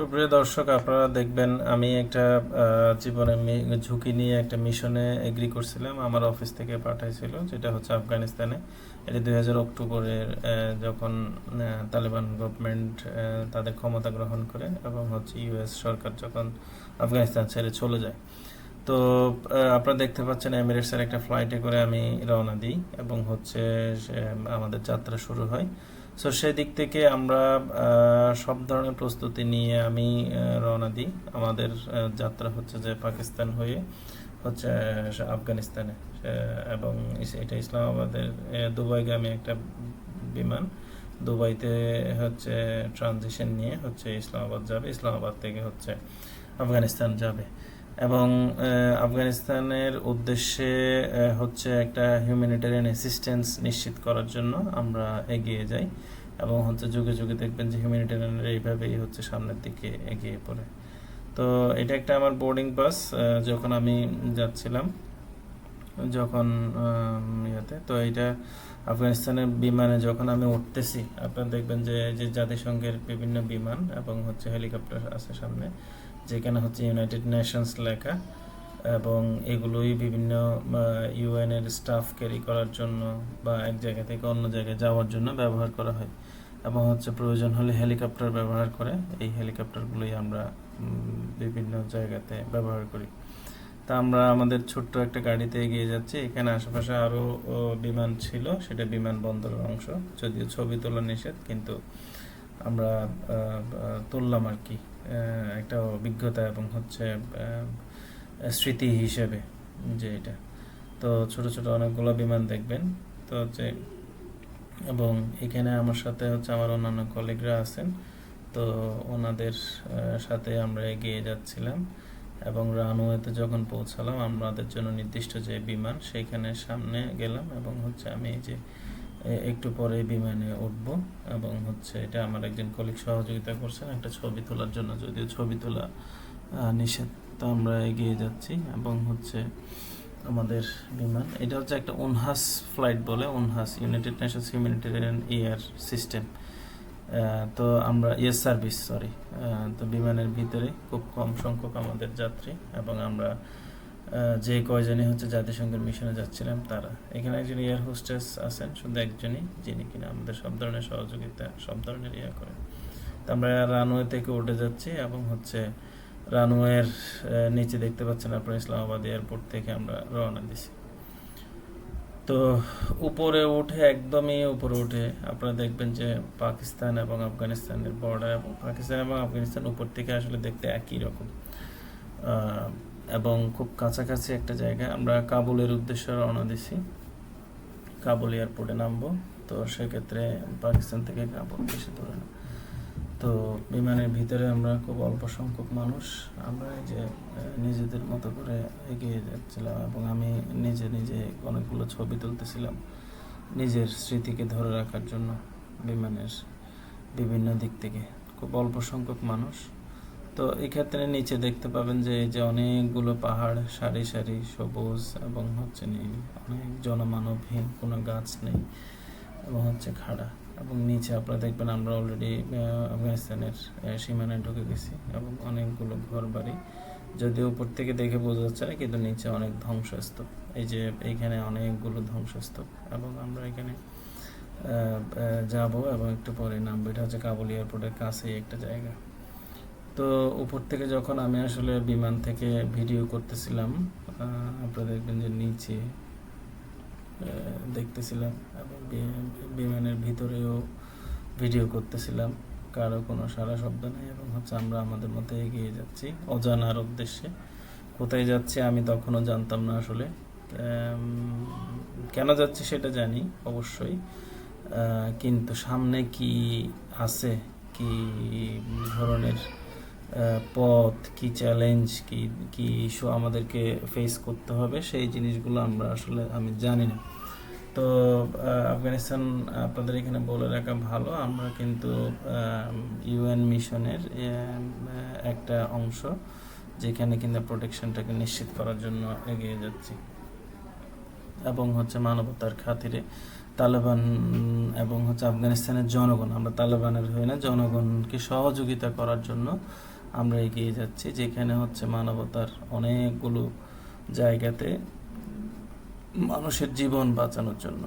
সুপ্রিয় দর্শক, আপনারা দেখবেন আমি একটা জীবনে ঝুঁকি নিয়ে একটা মিশনে এগ্রি করছিলাম। আমার অফিস থেকে পাঠাইছিল, যেটা হচ্ছে আফগানিস্তানে। এটা দুই হাজার অক্টোবরের যখন তালেবান গভর্নমেন্ট তাদের ক্ষমতা গ্রহণ করে এবং হচ্ছে ইউএস সরকার যখন আফগানিস্তান ছেড়ে চলে যায়। তো আপনারা দেখতে পাচ্ছেন এমিরেটসের একটা ফ্লাইটে করে আমি রওনা দিই এবং হচ্ছে আমাদের যাত্রা শুরু হয়। সো সেই দিক থেকে আমরা সব ধরনের প্রস্তুতি নিয়ে আমি রওনা দিই। আমাদের যাত্রা হচ্ছে যে পাকিস্তান হয়ে হচ্ছে আফগানিস্তানে এবং এটা ইসলামাবাদের দুবাইগামী একটা বিমান। দুবাইতে হচ্ছে ট্রানজিশন নিয়ে হচ্ছে ইসলামাবাদ যাবে। ইসলামাবাদ থেকে হচ্ছে আফগানিস্তান যাবে। এবং আফগানিস্তানের উদ্দেশ্যে হচ্ছে একটা হিউম্যানিটেরিয়ান অ্যাসিস্ট্যান্স নিশ্চিত করার জন্য আমরা এগিয়ে যাই এবং হচ্ছে যুগে যুগে দেখবেন যে হিউম্যানিটেরিয়ানের এইভাবেই হচ্ছে সামনের দিকে এগিয়ে পড়ে। তো এটা একটা আমার বোর্ডিং পাস যখন আমি যাচ্ছিলাম, যখন ইয়েতে, তো এটা আফগানিস্তানের বিমানে যখন আমি উঠতেছি, আপনারা দেখবেন যে যে জাতিসংঘের বিভিন্ন বিমান এবং হচ্ছে হেলিকপ্টার আছে সামনে যেখানে হচ্ছে ইউনাইটেড নেশনস লেখা এবং এগুলোই বিভিন্ন ইউএন এর স্টাফ ক্যারি করার জন্য বা এক জায়গা থেকে অন্য জায়গায় যাওয়ার জন্য ব্যবহার করা হয়। এবং হচ্ছে প্রয়োজন হলে হেলিকপ্টার ব্যবহার করে এই হেলিকপ্টারগুলোই আমরা বিভিন্ন জায়গাতে ব্যবহার করি। তা আমরা আমাদের ছোট্ট একটা গাড়িতে এগিয়ে যাচ্ছি। এখানে আশেপাশে আরও বিমান ছিল। সেটা বিমানবন্দরের অংশ। যদিও ছবি তোলা নিষেধ, কিন্তু আমরা তুললাম আর কি। একটা অভিজ্ঞতা এবং হচ্ছে স্মৃতি হিসেবে যে এটা। তো ছোট ছোট অনেকগুলো বিমান দেখবেন। তো হচ্ছে, এবং এখানে আমার সাথে হচ্ছে আমার অন্যান্য কলিগরা আছেন। তো ওনাদের সাথে আমরা এগিয়ে যাচ্ছিলাম এবং রানওয়েতে যখন পৌঁছালাম, আমাদের জন্য নির্দিষ্ট যে বিমান সেইখানে সামনে গেলাম এবং হচ্ছে আমি যে একটু পরে বিমানে উঠব এবং হচ্ছে এটা আমার একজন কলিগ সহযোগিতা করছেন, একটা ছবি তোলার জন্য যদিও ছবি তোলা নিষেধ। তো আমরা এগিয়ে যাচ্ছি এবং হচ্ছে আমাদের বিমান, এটা হচ্ছে একটা উনহাস ফ্লাইট বলে UNHAS United Nations humanitarian air system তো আমরা ইয়েস সার্ভিস সরি তো বিমানের ভিতরে খুব কম সংখ্যক আমাদের যাত্রী এবং আমরা যে কয়জনই হচ্ছে জাতিসংঘের মিশনে যাচ্ছিলাম, তারা। এখানে একজন এয়ার হোস্টেস আছেন, শুধু একজনই, যিনি কিনা আমাদের সব ধরনের সহযোগিতা, সব ধরনের ইয়ে করেন। তো আমরা রানওয়ে থেকে উঠে যাচ্ছি এবং হচ্ছে রানওয়ের নিচে দেখতে পাচ্ছেন আপনার ইসলামাবাদ এয়ারপোর্ট থেকে আমরা রওনা দিছি। তো উপরে উঠে, একদমই উপরে উঠে আপনারা দেখবেন যে পাকিস্তান এবং আফগানিস্তানের বর্ডার এবং পাকিস্তান এবং আফগানিস্তান উপর থেকে আসলে দেখতে একই রকম। এবং খুব কাছাকাছি একটা জায়গা আমরা কাবুলের উদ্দেশ্যে রওনা দিছি। কাবুল এয়ারপোর্টে নামবো। তো সেক্ষেত্রে পাকিস্তান থেকে কাবুল বেশি দূরে না তো বিমানের ভিতরে আমরা খুব অল্প সংখ্যক মানুষ। আমরা এই যে নিজেদের মতো করে এগিয়ে যাচ্ছিলাম এবং আমি নিজে নিজে অনেকগুলো ছবি তুলতেছিলাম নিজের স্মৃতিকে ধরে রাখার জন্য বিমানের বিভিন্ন দিক থেকে। খুব অল্প সংখ্যক মানুষ। তো এক্ষেত্রে নিচে দেখতে পাবেন যে এই যে অনেকগুলো পাহাড়, সারি সারি, সবুজ এবং হচ্ছে নীল। অনেক জনমানবহীন, কোনো গাছ নেই এবং হচ্ছে খাড়া এবং নিচে আপনারা দেখবেন আমরা অলরেডি আফগানিস্তানের সীমানায় ঢুকে গেছি এবং অনেকগুলো ঘর বাড়ি যদিও উপর থেকে দেখে বোঝা যাচ্ছে না, কিন্তু নিচে অনেক ধ্বংসস্তূপ। এই যে এইখানে অনেকগুলো ধ্বংসস্তূপ এবং আমরা এখানে যাব এবং একটু পরে নামবো। এটা হচ্ছে কাবুল এয়ারপোর্টের কাছেই একটা জায়গা। তো উপর থেকে যখন আমি আসলে বিমান থেকে ভিডিও করতেছিলাম আপনারা দেখবেন যে নিচে দেখতেছিলাম এবং বিমানের ভিতরেও ভিডিও করতেছিলাম। কারও কোনো সারা শব্দ নেই এবং হচ্ছে আমরা আমাদের মতো এগিয়ে যাচ্ছি অজানার উদ্দেশ্যে। কোথায় যাচ্ছি আমি তখনও জানতাম না আসলে। কেন যাচ্ছি সেটা জানি অবশ্যই কিন্তু সামনে কি আছে, কি ধরনের পথ, কি চ্যালেঞ্জ কি কি ইস্যু আমাদেরকে ফেস করতে হবে, সেই জিনিসগুলো আমরা আসলে, আমি জানি না। তো আফগানিস্তান আপনাদের এখানে বলে রাখা ভালো, আমরা কিন্তু ইউএন মিশনের একটা অংশ, যেখানে কিন্তু প্রোটেকশনটাকে নিশ্চিত করার জন্য এগিয়ে যাচ্ছি। এবং হচ্ছে মানবতার খাতিরে তালেবান এবং হচ্ছে আফগানিস্তানের জনগণ, আমরা তালেবানের হয়ে না, জনগণকে সহযোগিতা করার জন্য আমরা এগিয়ে যাচ্ছি, যেখানে হচ্ছে মানবতার অনেকগুলো জায়গাতে মানুষের জীবন বাঁচানোর জন্য।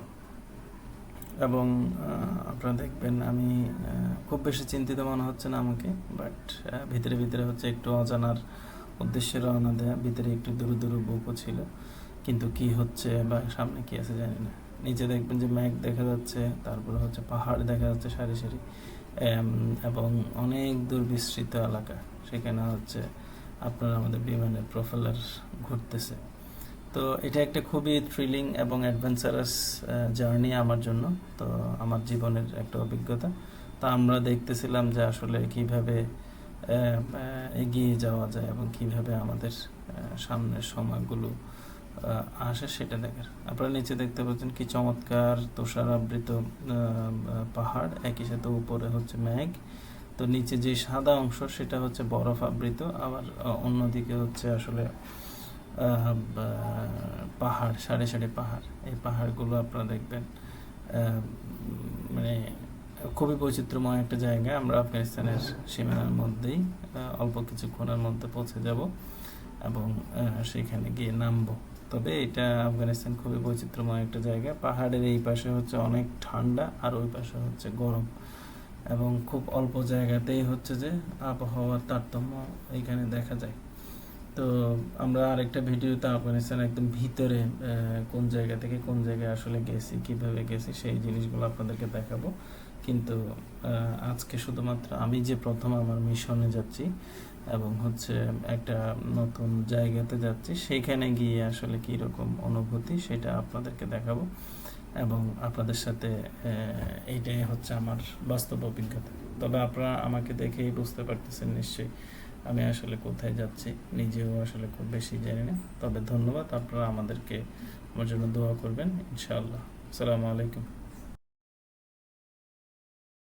এবং আপনারা দেখবেন আমি খুব বেশি চিন্তিত মনে হচ্ছে না আমাকে বাট ভিতরে ভিতরে হচ্ছে একটু অজানার উদ্দেশ্যে রওনা দেয়া, ভিতরে একটু দূর দূর বুকও ছিল। কিন্তু কি হচ্ছে বা সামনে কি আছে জানি না। নিচে দেখবেন যে মেঘ দেখা যাচ্ছে, তারপরে হচ্ছে পাহাড় দেখা যাচ্ছে সারি সারি। এবং অনেক দূর বিস্তৃত এলাকা। সেখানে হচ্ছে আপনার আমাদের বিমানের প্রোফেলার ঘুরতেছে। তো এটা একটা খুবই থ্রিলিং এবং অ্যাডভেঞ্চারাস জার্নি আমার জন্য। তো আমার জীবনের একটা অভিজ্ঞতা। তা আমরা দেখতেছিলাম যে আসলে কীভাবে এগিয়ে যাওয়া যায় এবং কীভাবে আমাদের সামনের সময়গুলো আসে সেটা দেখার আপনারা নিচে দেখতে পাচ্ছেন কি চমৎকার আহ, আহ, পাহাড় একই সাথে উপরে হচ্ছে মেঘ। তো নিচে যে সাদা অংশ সেটা হচ্ছে বরফ আবৃত। আবার অন্যদিকে হচ্ছে আসলে পাহাড় সারি সারি পাহাড়। এই পাহাড়গুলো আপনারা দেখবেন মানে খুবই বৈচিত্র্যময় একটা জায়গা। আমরা আফগানিস্তানের সীমানার মধ্যেই অল্প কিছুক্ষণের মধ্যে পৌঁছে যাব এবং সেখানে গিয়ে নামবো। তবে এটা আফগানিস্তান খুবই বৈচিত্র্যময় একটা জায়গা। পাহাড়ের এই পাশে হচ্ছে অনেক ঠান্ডা আর ওই পাশে হচ্ছে গরম। এবং খুব অল্প জায়গাতেই হচ্ছে যে আবহাওয়ার তারতম্য এখানে দেখা যায়। তো আমরা আরেকটা ভিডিওতে আফগানিস্তান একদম ভিতরে কোন জায়গা থেকে কোন জায়গায় আসলে গেছি, কীভাবে গেছি সেই জিনিসগুলো আপনাদেরকে দেখাবো। কিন্তু আজকে শুধুমাত্র আমি যে প্রথম আমার মিশনে যাচ্ছি এবং হচ্ছে একটা নতুন জায়গাতে যাচ্ছি সেইখানে গিয়ে আসলে কী রকম অনুভূতি সেটা আপনাদেরকে দেখাবো এবং আপনাদের সাথে এইটাই হচ্ছে আমার বাস্তব অভিজ্ঞতা। তবে আপনারা আমাকে দেখেই বুঝতে পারতেছেন নিশ্চয়ই আমি আসলে কোথায় যাচ্ছি, নিজেও আসলে খুব বেশি জানি না। তবে ধন্যবাদ, আপনারা আমাদেরকে আমার জন্য দোয়া করবেন, ইনশাআল্লাহ। আসসালামু আলাইকুম।